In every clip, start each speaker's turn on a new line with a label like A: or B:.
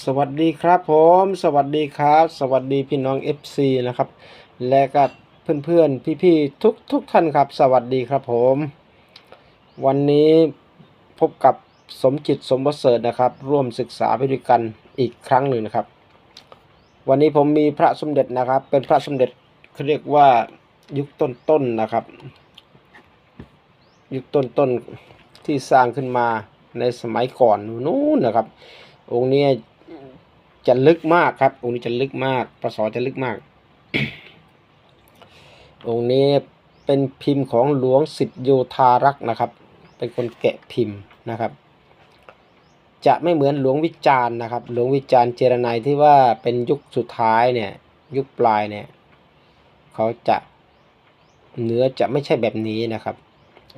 A: สวัสดีครับผม สวัสดีครับ สวัสดีพี่น้อง FC นะครับ และก็เพื่อนๆ พี่ๆ ทุกทุกท่านครับ สวัสดีครับผม วันนี้พบกับสมจิตสมประเสริฐนะครับ ร่วมศึกษาไปด้วยกันอีกครั้งหนึ่งนะครับ วันนี้ผมมีพระสมเด็จนะครับ เป็นพระสมเด็จเขาเรียกว่ายุคต้นๆนะครับ ยุคต้นๆที่สร้างขึ้นมาในสมัยก่อนนู้นนะครับ องค์นี้ จะลึกมากครับ องค์นี้จะลึกมากประสอจะลึกมาก องค์นี้เป็นพิมพ์ของหลวงสิทธิโยธารักษ์นะครับ เป็นคนแกะพิมพ์นะครับ จะไม่เหมือนหลวงวิจารณ์นะครับ หลวงวิจารณ์เจรไนยที่ว่าเป็นยุคสุดท้ายเนี่ย ยุคปลายเนี่ย เขาจะเนื้อจะไม่ใช่แบบนี้นะครับ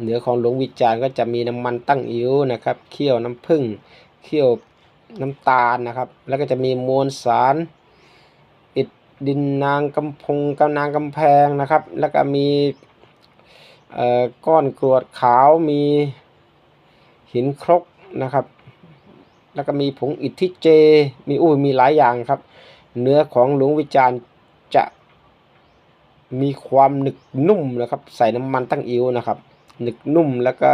A: เนื้อของหลวงวิจารณ์ก็จะมีน้ำมันตั้งอิ๋วนะครับ เคี่ยวน้ำผึ้ง เคี่ยว น้ำตาลนะครับ แล้วก็จะมีมวลสาร อิฐดินนางกำพงกำนางกำแพงนะครับ แล้วก็มีอ่อก้อนกรวดขาวมีหินครกนะครับ แล้วก็มีผงอิที่เจ มีอุ้ยมีหลายอย่างครับ เนื้อของหลวงวิจารณ์จะมีความหนึกนุ่มนะครับ ใส่น้ำมันตั้งอิ๋วนะครับ หนึกนุ่มแล้วก็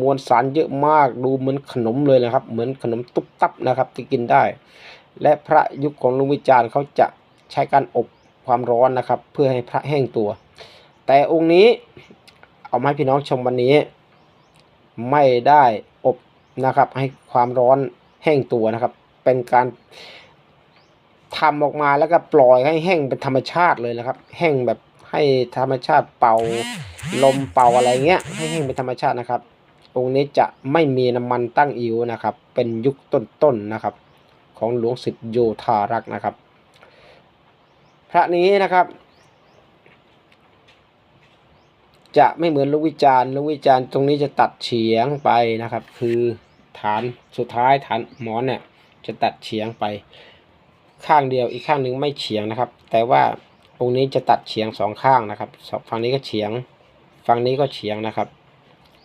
A: มวลสารเยอะมากดูเหมือนขนมเลยนะครับ เหมือนขนมตุ๊บตับนะครับที่กินได้ และพระยุคของลุงวิจารณ์เขาจะใช้การอบความร้อนนะครับ เพื่อให้พระแห้งตัว แต่องค์นี้เอามาให้พี่น้องชมวันนี้ ไม่ได้อบนะครับ ให้ความร้อนแห้งตัวนะครับ เป็นการทำออกมาแล้วก็ปล่อยให้แห้งเป็นธรรมชาติเลยนะครับ แห้งแบบให้ธรรมชาติเป่าลมเป่าอะไรเงี้ยให้แห้งเป็นธรรมชาตินะครับ องค์นี้จะไม่มีน้ำมันตั้งอิ๋วนะครับ เป็นยุคต้นๆนะครับ ของหลวงสิทธิโยธารักษ์นะครับ พระนี้นะครับ จะไม่เหมือนลูกวิจารณ์ลูกวิจารณ์ตรงนี้จะตัดเฉียงไปนะครับ คือฐานสุดท้ายฐานหมอนเนี่ยจะตัดเฉียงไป ข้างเดียวอีกข้างหนึ่งไม่เฉียงนะครับ แต่ว่าองค์นี้จะตัดเฉียงสองข้างนะครับสองฝั่งนี้ก็เฉียงฝั่งนี้ก็เฉียงนะครับ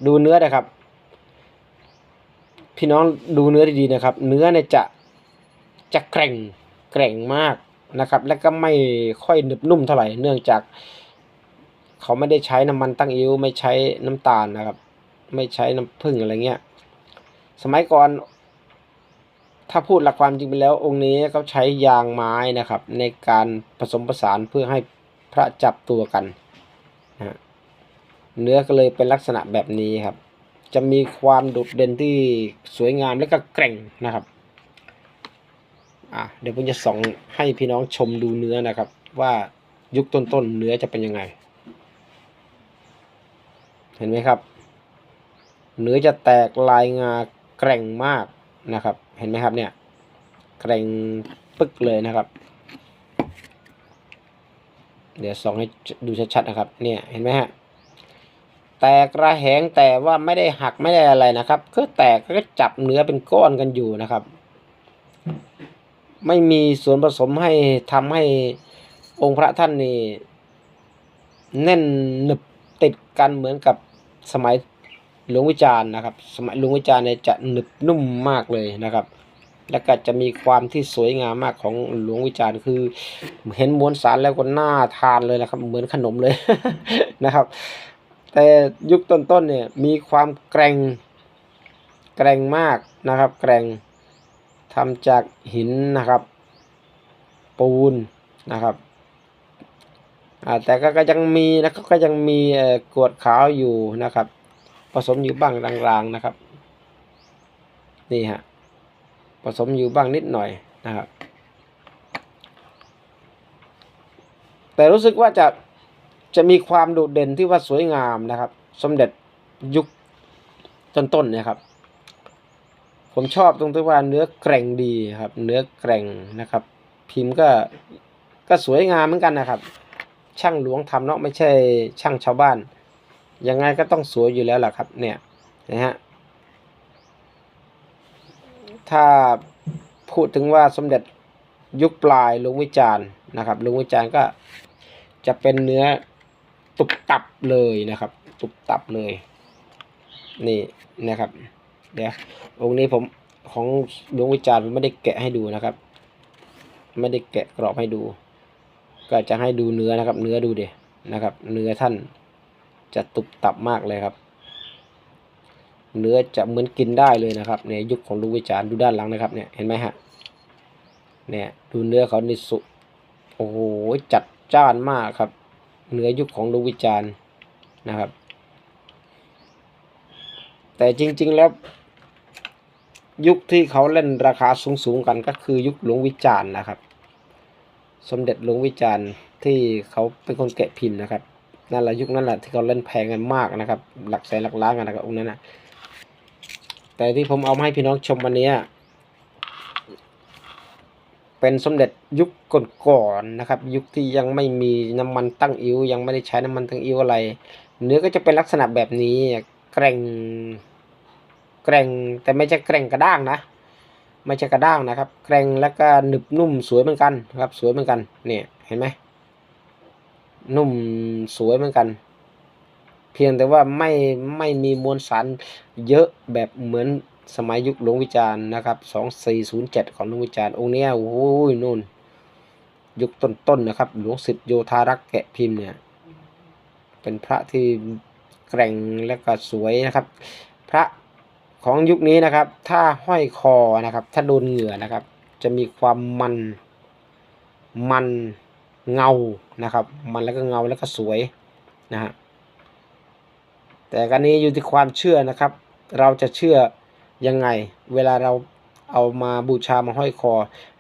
A: ดูเนื้อนะครับ พี่น้องดูเนื้อดีๆนะครับ เนื้อเนี่ยจะจะแกร่งแกร่งมากนะครับ แล้วก็ไม่ค่อยหนึบนุ่มเท่าไหร่เนื่องจาก เขาไม่ได้ใช้น้ำมันตั้งอิ้วไม่ใช้น้ำตาลนะครับ ไม่ใช้น้ำผึ้งอะไรเงี้ยสมัยก่อน ถ้าพูดหลักความจริงไปแล้ว องค์นี้เขาใช้ยางไม้นะครับ ในการผสมผสานเพื่อให้พระจับตัวกันนะเนื้อก็เลยเป็นลักษณะแบบนี้ครับ จะมีความโดดเด่นที่สวยงามและก็แกร่งนะครับอะเดี๋ยวผมจะส่องให้พี่น้องชมดูเนื้อนะครับ ว่ายุคต้นๆเนื้อจะเป็นยังไง เห็นไหมครับ เนื้อจะแตกลายงาแกร่งมากนะครับ เห็นไหมครับเนี่ยแกร่งปึ๊กเลยนะครับ เดี๋ยวส่องให้ดูชัดๆนะครับ เนี่ยเห็นไหมฮะ แตกระแหงแต่ว่าไม่ได้หักไม่ได้อะไรนะครับก็แตกก็จับเนื้อเป็นก้อนกันอยู่นะครับ ไม่มีส่วนผสมให้ทำให้องค์พระท่านนี่แน่นหนึบติดกันเหมือนกับสมัยหลวงวิจารณ์นะครับ สมัยหลวงวิจารณ์เนี่ยจะหนึบนุ่มมากเลยนะครับ แล้วก็จะมีความที่สวยงามมากของหลวงวิจารณ์คือ เห็นมวลสารแล้วก็น่าทานเลยนะครับ เหมือนขนมเลยนะครับ แต่ยุคต้นๆเนี่ยมีความแกร่งแกร่งมากนะครับ แกร่งทำจากหินนะครับ ปูนนะครับอ่าแต่ก็ยังมีนะก็ยังมีเอ่อกรวดขาวอยู่นะครับ ผสมอยู่บ้างลางๆนะครับ นี่ฮะผสมอยู่บ้างนิดหน่อยนะครับ แต่รู้สึกว่าจะ จะมีความโดดเด่นที่ว่าสวยงามนะครับ สมเด็จยุคต้นๆเนี่ยครับ ผมชอบตรงที่ว่าเนื้อแกร่งดีครับ เนื้อแกร่งนะครับ พิมพ์ก็ก็สวยงามเหมือนกันนะครับ ช่างหลวงทำเนาะไม่ใช่ช่างชาวบ้านยังไงก็ต้องสวยอยู่แล้วล่ะครับ เนี่ยนะฮะถ้าพูดถึงว่าสมเด็จยุคปลายหลวงวิจารณ์นะครับหลวงวิจารณ์ก็จะเป็นเนื้อ ตุบตับเลยนะครับ ตุบตับเลย นี่นะครับ เดี๋ยวองค์นี้ผมของหลวงวิจารณ์ผมไม่ได้แกะให้ดูนะครับ ไม่ได้แกะกรอบให้ดู ก็จะให้ดูเนื้อนะครับ เนื้อดูเดี๋ยนะครับ เนื้อท่านจะตุบตับมากเลยครับ เนื้อจะเหมือนกินได้เลยนะครับในยุคของลุงวิจารณ์ดูด้านหลังนะครับเนี่ยเห็นไหมฮะเนี่ยดูเนื้อเขานี่สุโอ้โหจัดจ้านมากครับ เนื้อยุคของลุงวิจารณ์นะครับ แต่จริง ๆแล้วยุคที่เขาเล่นราคาสูงๆกันก็คือยุคหลวงวิจารณ์นะครับ สมเด็จหลวงวิจารณ์ที่เขาเป็นคนแกะพิมพ์นะครับนั่นแหละยุคนั้นแหละที่เขาเล่นแพงกันมากนะครับ หลักแสนหลักล้านกันนะครับองค์นั้นนะแต่ที่ผมเอามาให้พี่น้องชมวันนี้ เป็นสมเด็จยุคก่อนๆนะครับ ยุคที่ยังไม่มีน้ำมันตั้งอิ้วยังไม่ได้ใช้น้ำมันตั้งอิ้วอะไร เนื้อก็จะเป็นลักษณะแบบนี้แกร่งแกร่งแต่ไม่ใช่แกร่งกระด้างนะไม่ใช่กระด้างนะครับ แกร่งแล้วก็หนึบนุ่มสวยเหมือนกันครับ สวยเหมือนกันเนี่ยเห็นไหมนุ่มสวยเหมือนกัน เพียงแต่ว่าไม่ไม่มีมวลสารเยอะแบบเหมือน สมัยยุคหลวงวิจารณ์นะครับสองสี่ศูนย์เจ็ดของหลวงวิจารณ์องค์เนี้ยโอ้ยนู่น ยุคต้นๆนะครับหลวงสิทธิโยธารักแกะพิมพ์เนี่ย เป็นพระที่แกร่งและก็สวยนะครับ พระของยุคนี้นะครับ ถ้าห้อยคอนะครับ ถ้าโดนเหงื่อนะครับ จะมีความมันมันเงานะครับ มันแล้วก็เงาแล้วก็สวยนะฮะแต่การนี้อยู่ที่ความเชื่อนะครับ เราจะเชื่อ ยังไง เวลาเราเอามาบูชามาห้อยคอ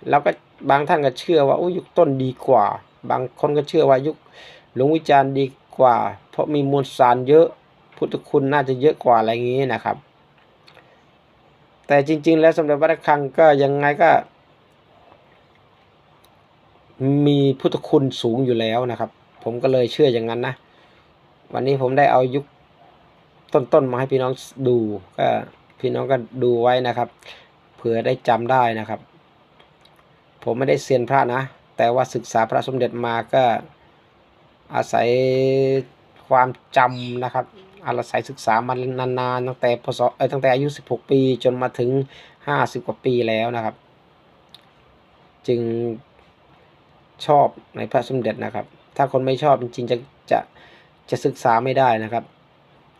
A: เราก็บางท่านก็เชื่อว่าโอ้ยุคต้นดีกว่า บางคนก็เชื่อว่ายุคหลวงวิจารณ์ดีกว่า เพราะมีมวลสารเยอะพุทธคุณน่าจะเยอะกว่าอะไรอย่างนี้นะครับ แต่จริง ๆ แล้วสมเด็จพระระฆังก็ยังไงก็ มีพุทธคุณสูงอยู่แล้วนะครับ ผมก็เลยเชื่ออย่างนั้นนะ วันนี้ผมได้เอายุคต้นๆมาให้พี่น้องดูก็ พี่น้องก็ดูไว้นะครับเผื่อได้จำได้นะครับ ผมไม่ได้เซียนพระนะ แต่ว่าศึกษาพระสมเด็จมาก็อาศัยความจำนะครับอาศัยศึกษามานานๆตั้งแต่พศเอ้ยตั้งแต่อายุ 16 ปีจนมาถึง 50 กว่าปีแล้วนะครับ จึงชอบในพระสมเด็จนะครับ ถ้าคนไม่ชอบจริงๆจะจะจะศึกษาไม่ได้นะครับ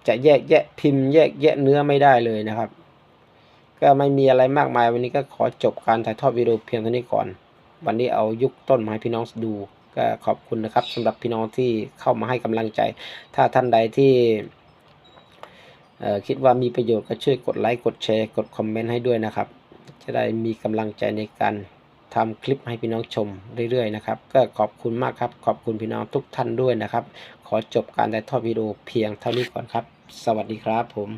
A: จะแยกแยะพิมพ์แยกแยะเนื้อไม่ได้เลยนะครับ ก็ไม่มีอะไรมากมายวันนี้ก็ขอจบการถ่ายทอดวิดีโอเพียงเท่านี้ก่อน วันนี้เอายุคต้นมาให้พี่น้องดู ก็ขอบคุณนะครับสำหรับพี่น้องที่เข้ามาให้กำลังใจ ถ้าท่านใดที่คิดว่ามีประโยชน์ก็ช่วยกดไลค์กดแชร์กดคอมเมนต์ให้ด้วยนะครับ จะได้มีกำลังใจในการทำคลิปให้พี่น้องชมเรื่อยๆนะครับ ก็ขอบคุณมากครับ ขอบคุณพี่น้องทุกท่านด้วยนะครับ ขอจบการถ่ายทอดวิดีโอเพียงเท่านี้ก่อนครับ สวัสดีครับผม